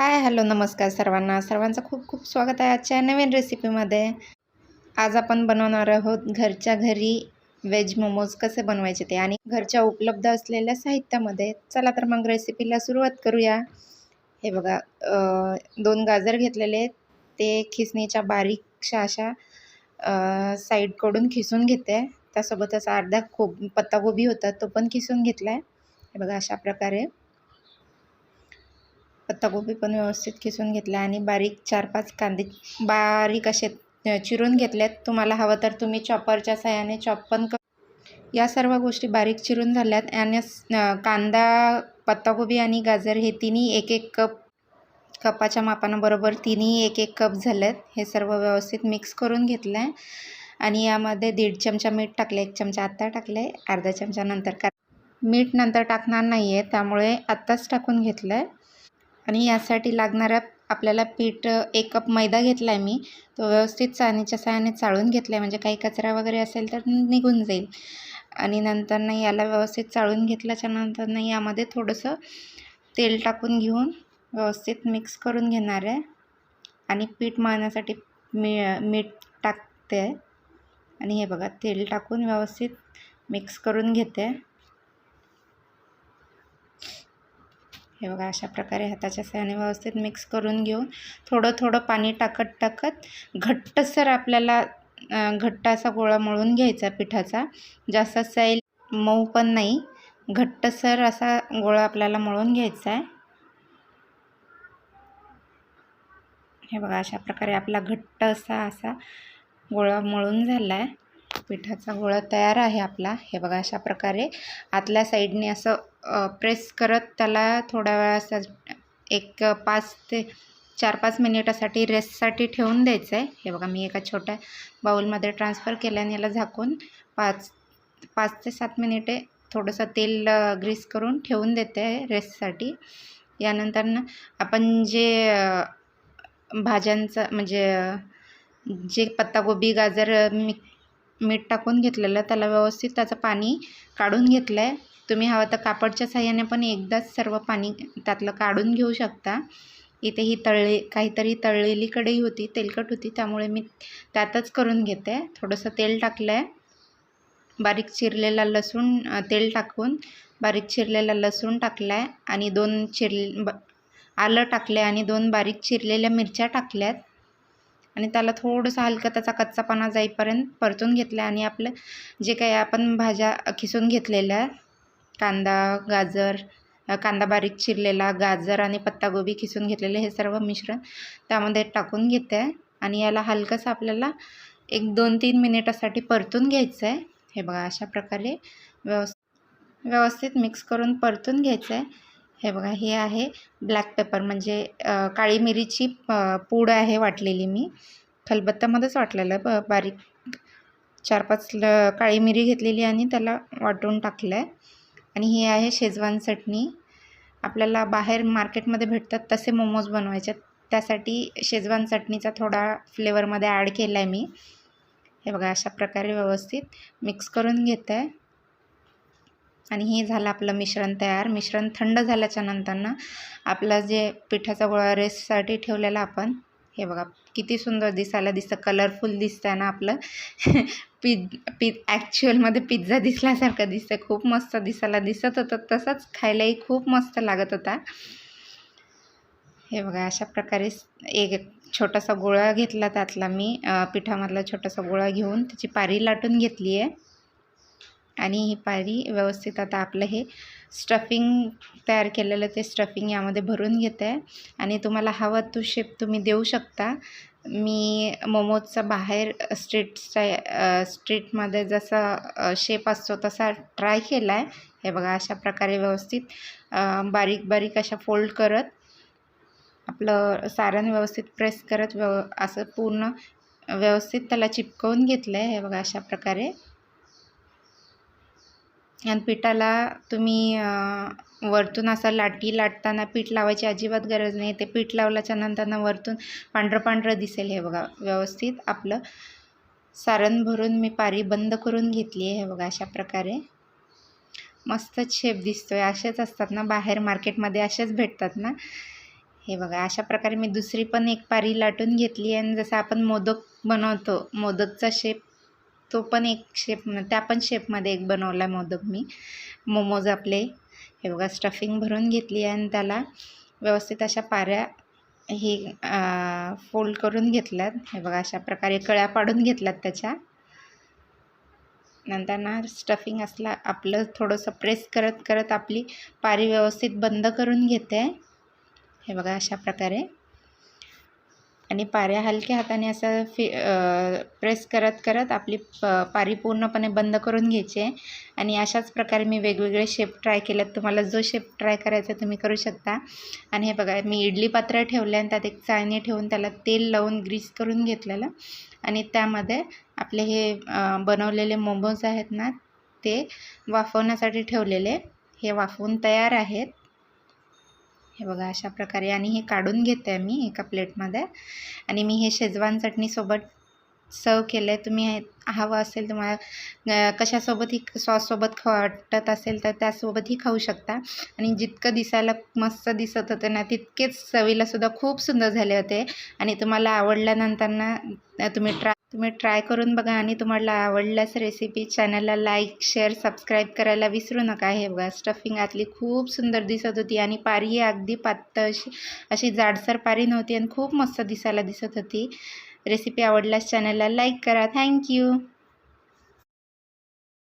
Hi hello नमस्कार सर्वांना. सर्वांचं खूप खूप स्वागत आहे आजच्या नवीन रेसिपीमध्ये. आज आपण बनवणार आहोत घरच्या घरी व्हेज मोमोज कसे बनवायचे ते आणि घरच्या उपलब्ध असलेल्या साहित्यामध्ये. चला तर मग रेसिपीला सुरुवात करूया. हे बघा दोन गाजर घेतलेले आहेत. ते खिसणीच्या बारीकशा अशा साईडकडून खिसून घेते. त्यासोबतच अर्धा कोब पत्ताकोबी होता तो पण खिसून घेतला आहे हे बघा अशा प्रकारे. पत्तागोबी पण व्यवस्थित खिसून घेतला आणि बारीक चार पाच कांदे बारीक असे चिरून घेतलेत तुम्हाला हवं तर तुम्ही चॉपरच्या सहाय्याने चॉप पण क या सर्व गोष्टी बारीक चिरून झाल्यात आणि कांदा पत्तागोबी आणि गाजर हे तिन्ही एक एक कप कपाच्या मापानं बरोबर तिन्ही एक एक कप झालेत. हे सर्व व्यवस्थित मिक्स करून घेतलं आहे आणि यामध्ये दीड चमचा मीठ टाकले एक चमचा आत्ता टाकले अर्धा चमचा नंतर का मीठ नंतर टाकणार नाही आहे त्यामुळे आत्ताच टाकून घेतलं आहे आणि यासाठी लागणारा आपल्याला पीठ एक कप मैदा घेतला आहे मी. तो व्यवस्थित चाळणीच्या सहाय्याने चाळून घेतला आहे म्हणजे काही कचरा वगैरे असेल तर निघून जाईल. आणि नंतरनं याला व्यवस्थित चाळून घेतल्याच्या नंतरनं यामध्ये थोडंसं तेल टाकून घेऊन व्यवस्थित मिक्स करून घेणार आहे. आणि पीठ मळण्यासाठी मी मीठ टाकते. आणि हे बघा तेल टाकून व्यवस्थित मिक्स करून घेते. हे बघा अशा प्रकारे हाताच्या साहाय्याने व्यवस्थित मिक्स करून घेऊन थोडं थोडं पाणी टाकत टाकत घट्टसर आपल्याला घट्ट असा गोळा मळून घ्यायचा पिठाचा. जास्त सैल मऊ पण नाही. घट्टसर असा गोळा आपल्याला मळून घ्यायचा आहे. हे बघा अशा प्रकारे आपला घट्ट असा असा गोळा मळून झाला आहे पिठाचा गोळा तयार आहे आपला. हे बघा अशा प्रकारे आतल्या साईडने असं प्रेस करत त्याला थोड्या वेळासा एक पाच ते चार पाच मिनिटासाठी रेस्टसाठी ठेवून द्यायचं आहे हे बघा मी एका छोट्या बाऊलमध्ये ट्रान्सफर केल्याने याला झाकून पाच पाच ते सात मिनिटे थोडंसं तेल ग्रीस करून ठेवून देते आहे रेस्टसाठी. यानंतर ना आपण जे भाज्यांचं म्हणजे जे पत्तागोबी गाजर मिक मीठ टाकून घेतलेलं त्याला व्यवस्थित त्याचं पाणी काढून घेतलं आहे तुम्ही हवं तर कापडच्या साह्याने पण एकदाच सर्व पाणी त्यातलं काढून घेऊ शकता. इथे ही तळले काहीतरी तळलेली कढई होती तेलकट होती त्यामुळे मी त्यातच करून घेते. थोडंसं तेल टाकलं आहे बारीक चिरलेला लसूण तेल टाकून बारीक चिरलेला लसूण टाकला आहे आणि दोन चिर ब आलं टाकलं आहे आणि दोन बारीक चिरलेल्या मिरच्या टाकल्यात. आणि त्याला थोडंसं हलकं त्याचा कच्चापणा जाईपर्यंत परतून घेतलं आणि आपलं जे काही आपण भाज्या खिसून घेतलेल्या कांदा गाजर कांदा बारीक चिरलेला गाजर आणि पत्तागोबी खिसून घेतलेले हे सर्व मिश्रण त्यामध्ये टाकून घेते आहे आणि याला हलकंसं आपल्याला एक दोन तीन मिनिटासाठी परतून घ्यायचं आहे हे बघा अशा प्रकारे व्यवस् व्यवस्थित मिक्स करून परतून घ्यायचं आहे हे बघा हे आहे ब्लॅक पेपर म्हणजे काळी मिरीची पूड आहे वाटलेली मी. खलबत्त्यामध्येच वाटलेलं आहे ब बारीक. चार पाच ल काळी मिरी घेतलेली आणि त्याला वाटून टाकलं आहे आणि हे आहे शेजवान चटणी. आपल्याला बाहेर मार्केटमध्ये भेटतात तसे मोमोज बनवायचे. त्यासाठी शेजवान चटणीचा थोडा फ्लेवरमध्ये ॲड केला आहे मी. हे बघा अशा प्रकारे व्यवस्थित मिक्स करून घेते आहे आणि हे झालं आपलं मिश्रण तयार. मिश्रण थंड झाल्याच्या नंतरनं आपला जे पिठाचा गोळा रेससाठी ठेवलेला आपण हे बघा किती सुंदर दिसायला दिसतं. कलरफुल दिसतं आहे ना आपलं. पि पि ॲक्च्युअलमध्ये पिझ्झा दिसल्यासारखं दिसतं खूप मस्त दिसायला दिसत होतं. तसंच खायलाही खूप मस्त लागत होता. हे बघा अशा प्रकारे एक छोटासा गोळा घेतला त्यातला मी. पिठामधला छोटासा गोळा घेऊन त्याची पारी लाटून घेतली आहे आणि ही पारी व्यवस्थित आता आपलं हे स्टफिंग तयार केलेलं ते स्टफिंग यामध्ये भरून घेत. आहे आणि तुम्हाला हवं तो शेप तुम्ही देऊ शकता. मी मोमोजचा बाहेर स्ट्रीट स्टाय स्ट्रीटमध्ये जसा शेप असतो तसा ट्राय केला आहे हे बघा अशा प्रकारे व्यवस्थित बारीक बारीक अशा फोल्ड करत आपलं सारण व्यवस्थित प्रेस करत व्यव असं पूर्ण व्यवस्थित त्याला चिपकवून घेतलं आहे हे बघा अशा प्रकारे. आणि पिठाला तुम्ही वरतून असं लाटी लाटताना पीठ लावायची अजिबात गरज नाही. ते पीठ लावल्याच्या नंतरनं वरतून पांढरं पांढरं दिसेल हे बघा व्यवस्थित आपलं. सारण भरून मी पारी बंद करून घेतली आहे हे बघा अशा प्रकारे. मस्त शेप दिसतोय. असेच असतात ना बाहेर मार्केटमध्ये असेच भेटतात ना. हे बघा अशा प्रकारे मी दुसरी पण एक पारी लाटून घेतली आणि जसं आपण मोदक बनवतो मोदकचा शेप तो पण एक शेप त्या पण शेपमध्ये एक बनवला मोदक मी. मोमोज आपले. हे बघा स्टफिंग भरून घेतली आणि त्याला व्यवस्थित अशा पाऱ्या ही फोल्ड करून घेतल्यात. हे बघा अशा प्रकारे कळ्या पाडून घेतल्यात त्याच्या. नंतर ना स्टफिंग असला आपलं थोडंसं प्रेस करत करत आपली पारी व्यवस्थित बंद करून घेते. हे बघा अशा प्रकारे. आणि पाऱ्या हलक्या हाताने असं फि प्रेस करत करत आपली प पारी पूर्णपणे बंद करून घ्यायची आहे. आणि अशाच प्रकारे मी वेगवेगळे शेप ट्राय केलेत. तुम्हाला जो शेप ट्राय करायचा तुम्ही करू शकता. आणि हे बघा मी इडली पात्र ठेवले आणि त्यात एक चाळणी ठेवून त्याला तेल लावून ग्रीस करून घेतलेलं. आणि त्यामध्ये आपले हे बनवलेले मोमोज आहेत ना ते वाफवण्यासाठी ठेवलेले. हे वाफवून तयार आहेत. हे बघा अशा प्रकारे आणि हे काढून घेते मी एका प्लेटमध्ये. आणि मी हे शेजवान चटणीसोबत सर्व केलं आहे तुम्ही हवं असेल तुम्हाला कशासोबतही सॉससोबत ख वाटत असेल तर त्यासोबतही खाऊ शकता. आणि जितकं दिसायला मस्त दिसत होतं ना तितकेच चवीलासुद्धा खूप सुंदर झाले होते. आणि तुम्हाला आवडल्यानंतरना तुम्ही ट्राय तुम्ही ट्राय करून बघा आणि तुम्हाला आवडल्यास रेसिपी चॅनलला लाईक शेअर सबस्क्राईब करायला विसरू नका. हे बघा स्टफिंग आतली खूप सुंदर दिसत होती आणि पारी अगदी पातळ अशी अशी जाडसर पारी नव्हती आणि खूप मस्त दिसायला दिसत होती. रेसिपी आवडल्यास चॅनलला लाईक करा. थँक्यू